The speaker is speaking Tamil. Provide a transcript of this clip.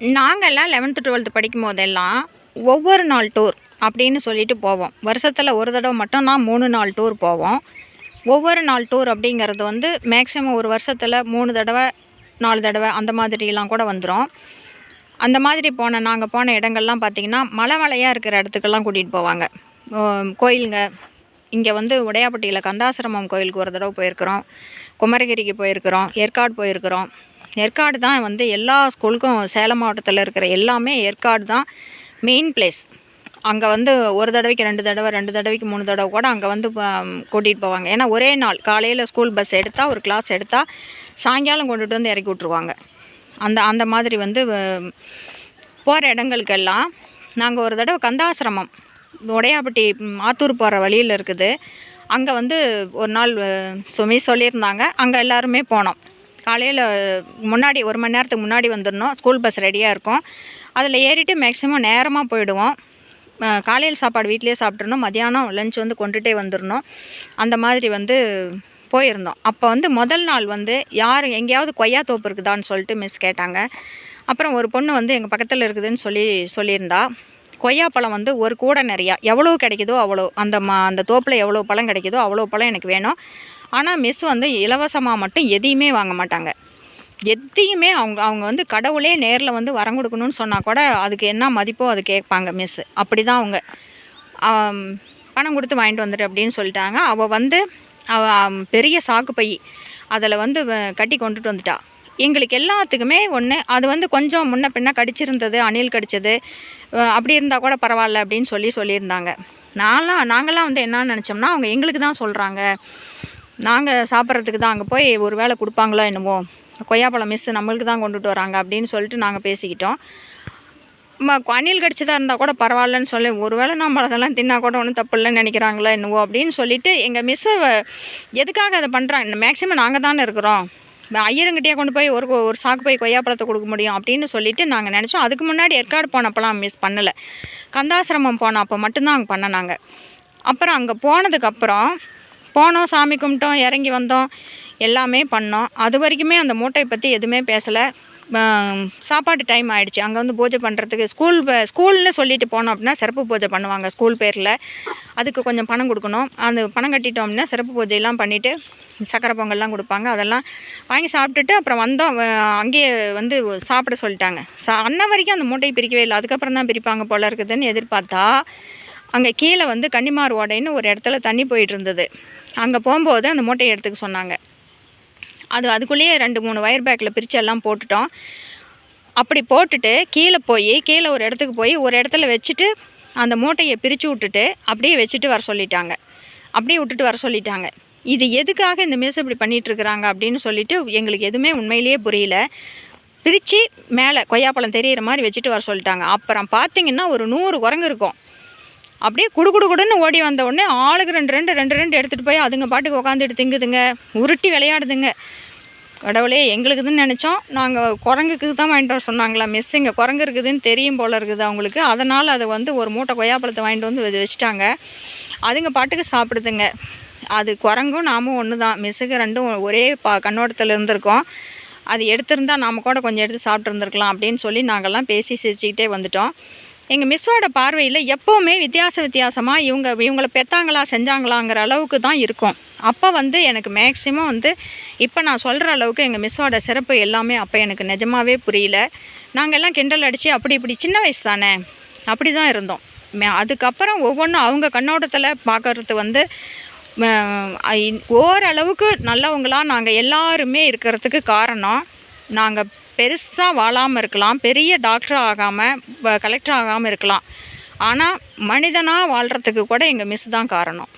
நாங்கள்லாம் லெவன்த்து டுவெல்த்து படிக்கும் போதெல்லாம் ஒவ்வொரு நாள் டூர் அப்படின்னு சொல்லிட்டு போவோம். வருஷத்தில் ஒரு தடவை மட்டும் நான் மூணு நாள் டூர் போவோம். ஒவ்வொரு நாள் டூர் அப்படிங்கிறது வந்து மேக்ஸிமம் ஒரு வருஷத்தில் மூணு தடவை நாலு தடவை அந்த மாதிரிலாம் கூட வந்துடும் அந்த மாதிரி போன நாங்கள் போன இடங்கள்லாம் பார்த்திங்கன்னா மலை மலையாக இருக்கிற இடத்துக்கெல்லாம் கூட்டிகிட்டு போவாங்க. கோயிலுங்க. இங்கே வந்து உடையாப்பட்டியில் கந்தாசிரமம் கோயிலுக்கு ஒரு தடவை போயிருக்கிறோம். குமரகிரிக்கு போயிருக்கிறோம். ஏற்காடு போயிருக்கிறோம். ஏற்காடு தான் வந்து எல்லா ஸ்கூலுக்கும் சேலம் மாவட்டத்தில் இருக்கிற எல்லாமே ஏற்காடு தான் மெயின் பிளேஸ் அங்கே வந்து ஒரு தடவைக்கு ரெண்டு தடவை ரெண்டு தடவைக்கு மூணு தடவை கூட அங்கே வந்து கூட்டிகிட்டு போவாங்க. ஏன்னா ஒரே நாள் காலையில் ஸ்கூல் பஸ் எடுத்தால் ஒரு கிளாஸ் எடுத்தால் சாயங்காலம் கொண்டுட்டு வந்து இறக்கி விட்ருவாங்க அந்த அந்த மாதிரி வந்து போகிற இடங்களுக்கெல்லாம் நாங்கள் ஒரு தடவை கந்தாசிரமம் உடையாப்பட்டி ஆத்தூர் போகிற வழியில் இருக்குது. அங்கே வந்து ஒரு நாள் சுமி சொல்லியிருந்தாங்க. அங்கே எல்லாருமே போனோம். காலையில் முன்னாடி ஒரு மணி நேரத்துக்கு முன்னாடி வந்துடணும். ஸ்கூல் பஸ் ரெடியாக இருக்கும். அதில் ஏறிட்டு மேக்ஸிமம் நேரமாக போயிடுவோம். காலையில் சாப்பாடு வீட்டிலேயே சாப்பிட்றணும் மதியானம் லஞ்ச் வந்து கொண்டுகிட்டே வந்துடணும். அந்த மாதிரி வந்து போயிருந்தோம். அப்போ வந்து முதல் நாள் வந்து யார் எங்கேயாவது கொய்யா தோப்பு இருக்குதான்னு சொல்லிட்டு மிஸ் கேட்டாங்க. அப்புறம் ஒரு பொண்ணு வந்து எங்கள் பக்கத்தில் இருக்குதுன்னு சொல்லி சொல்லியிருந்தா. கொய்யாப்பழம் வந்து ஒரு கூடை நிறையா. எவ்வளோ கிடைக்குதோ அவ்வளோ அந்த மா அந்த தோப்பில் எவ்வளோ பழம் கிடைக்குதோ அவ்வளோ பழம் எனக்கு வேணும். ஆனால் மிஸ் வந்து இலவசமாக மட்டும் எதையுமே வாங்க மாட்டாங்க. எதையுமே அவங்க அவங்க வந்து கடவுளே நேரில் வந்து வரம் கொடுக்கணும்னு சொன்னால் கூட அதுக்கு என்ன மதிப்போ அது கேட்பாங்க மிஸ் அப்படி தான் அவங்க பணம் கொடுத்து வாங்கிட்டு வந்துட்டு அப்படின்னு சொல்லிட்டாங்க. அவள் வந்து அவ பெரிய சாக்கு பை. அதில் வந்து வ- கட்டி கொண்டுட்டு வந்துட்டா. எங்களுக்கு எல்லாத்துக்குமே ஒன்று அது வந்து கொஞ்சம் முன்ன பின்ன கடிச்சிருந்தது அணில் கடிச்சது. அப்படி இருந்தால் கூட பரவாயில்ல அப்படின்னு சொல்லி சொல்லியிருந்தாங்க. நான்லாம் நாங்களாம் வந்து என்ன நினச்சோம்னா அவங்க எங்களுக்கு தான் சொல்கிறாங்க நாங்கள் சாப்பிட்றதுக்கு தான் அங்கே போய் ஒரு வேளை கொடுப்பாங்களோ என்னமோ. கொய்யாப்பழம் மிஸ் நம்மளுக்கு தான் கொண்டுட்டு வராங்க அப்படின்னு சொல்லிட்டு நாங்கள் பேசிக்கிட்டோம். அணில் கடிச்சதாக இருந்தால் கூட பரவாயில்லன்னு சொல்லி ஒருவேளை நம்ம அதெல்லாம் தின்னா கூட ஒன்றும் தப்பு இல்லைன்னு நினைக்கிறாங்களோ என்னவோ அப்படின்னு சொல்லிட்டு எங்கள் மிஸ்ஸை எதுக்காக அதை பண்ணுறாங்க மேக்ஸிமம் நாங்கள் தானே இருக்கிறோம். ஐயருங்கிட்டே கொண்டு போய் ஒரு ஒரு சாக்கு போய் கொய்யாப்பழத்தை கொடுக்க முடியும் அப்படின்னு சொல்லிட்டு நாங்கள் நினச்சோம். அதுக்கு முன்னாடி ஏற்காடு போனப்பெல்லாம் மிஸ் பண்ணலை. கந்தாசிரமம் போன அப்போ மட்டும்தான் அங்கே பண்ணனாங்க. அப்புறம் அங்கே போனதுக்கப்புறம் போனோம் சாமி கும்பிட்டோம் இறங்கி வந்தோம். எல்லாமே பண்ணோம். அது வரைக்குமே அந்த மூட்டையை பற்றி எதுவுமே பேசலை. சாப்பாட்டு டைம் ஆகிடுச்சு அங்கே வந்து பூஜை பண்ணுறதுக்கு ஸ்கூல் ஸ்கூல்னு சொல்லிட்டு போனோம் அப்படின்னா சிறப்பு பூஜை பண்ணுவாங்க ஸ்கூல் பேரில். அதுக்கு கொஞ்சம் பணம் கொடுக்கணும். அந்த பணம் கட்டிட்டோம் அப்படின்னா சிறப்பு பூஜையெல்லாம் பண்ணிவிட்டு சக்கரை பொங்கல்லாம் கொடுப்பாங்க. அதெல்லாம் வாங்கி சாப்பிட்டுட்டு அப்புறம் வந்தோம். அங்கேயே வந்து சாப்பிட சொல்லிட்டாங்க. சா அன்ன வரைக்கும் அந்த மூட்டையை பிரிக்கவே இல்லை. அதுக்கப்புறம் தான் பிரிப்பாங்க போல இருக்குதுன்னு எதிர்பார்த்தா அங்கே கீழே வந்து கன்னிமார் ஓடைன்னு ஒரு இடத்துல தண்ணி போயிட்டு இருந்தது. அங்கே போகும்போது அந்த மூட்டையை எடுத்துக்க சொன்னாங்க. அது அதுக்குள்ளேயே ரெண்டு மூணு ஒயர் பேக்கில் பிரித்து எல்லாம் போட்டுட்டோம். அப்படி போட்டுட்டு கீழே போய் கீழே ஒரு இடத்துக்கு போய் ஒரு இடத்துல வச்சுட்டு அந்த மூட்டையை பிரித்து விட்டுட்டு அப்படியே வச்சுட்டு வர சொல்லிட்டாங்க. அப்படியே விட்டுட்டு வர சொல்லிட்டாங்க. இது எதுக்காக இந்த மிஸ் இப்படி பண்ணிகிட்ருக்குறாங்க அப்படின்னு சொல்லிட்டு எங்களுக்கு எதுவுமே உண்மையிலேயே புரியல. பிரித்து மேலே கொய்யாப்பழம் தெரியிற மாதிரி வச்சுட்டு வர சொல்லிட்டாங்க. அப்புறம் பார்த்தீங்கன்னா ஒரு நூறு குரங்கு இருக்கும். அப்படியே குடு குடு குடுன்னு ஓடி வந்த உடனே ஆளுக்கு ரெண்டு ரெண்டு ரெண்டு ரெண்டு எடுத்துகிட்டு போய் அதுங்க பாட்டுக்கு உட்காந்துட்டு திங்குதுங்க. உருட்டி விளையாடுதுங்க. கடவுளே எங்களுக்குதுன்னு நினச்சோம். நாங்கள் குரங்குக்கு தான் வாங்கிட்டு வர சொன்னாங்களா மிஸ் இங்கே குரங்கு இருக்குதுன்னு தெரியும் போல இருக்குது அவங்களுக்கு. அதனால் அதை வந்து ஒரு மூட்டை கொய்யாப்பழத்தை வாங்கிட்டு வந்து வச்சுட்டாங்க. அதுங்க பாட்டுக்கு சாப்பிடுதுங்க. அது குரங்கும் நாமும் ஒன்று தான் மிஸ்ஸுக்கு ரெண்டும் ஒரே பா கண்ணோட்டத்தில் இருந்திருக்கோம். அது எடுத்திருந்தால் நாம் கூட கொஞ்சம் எடுத்து சாப்பிட்ருந்துருக்கலாம் அப்படின்னு சொல்லி நாங்கள்லாம் பேசி சிரிச்சுக்கிட்டே வந்துட்டோம். எங்கள் மிஸ்ஸோட பார்வையில் எப்போவுமே வித்தியாச வித்தியாசமாக இவங்க இவங்களை பெத்தாங்களா செஞ்சாங்களாங்கிற அளவுக்கு தான் இருக்கும். அப்போ வந்து எனக்கு மேக்ஸிமம் வந்து இப்போ நான் சொல்கிற அளவுக்கு எங்கள் மிஸ்ஸோட சிறப்பு எல்லாமே அப்போ எனக்கு நிஜமாகவே புரியல. நாங்கள் எல்லாம் கிண்டல் அடித்து அப்படி இப்படி சின்ன வயசு தானே அப்படி தான் இருந்தோம். மே- அதுக்கப்புறம் ஒவ்வொன்றும் அவங்க கண்ணோட்டத்தில் பார்க்குறது வந்து ஓரளவுக்கு நல்லவங்களாக நாங்கள் எல்லாருமே இருக்கிறதுக்கு காரணம் நாங்கள் பெருசாக வாழாமல் இருக்கலாம். பெரிய டாக்டர் ஆகாமல் கலெக்டர் ஆகாமல் இருக்கலாம். ஆனால் மனிதனாக வாழ்கிறதுக்கு கூட எங்கள் மிஸ் தான் காரணம்.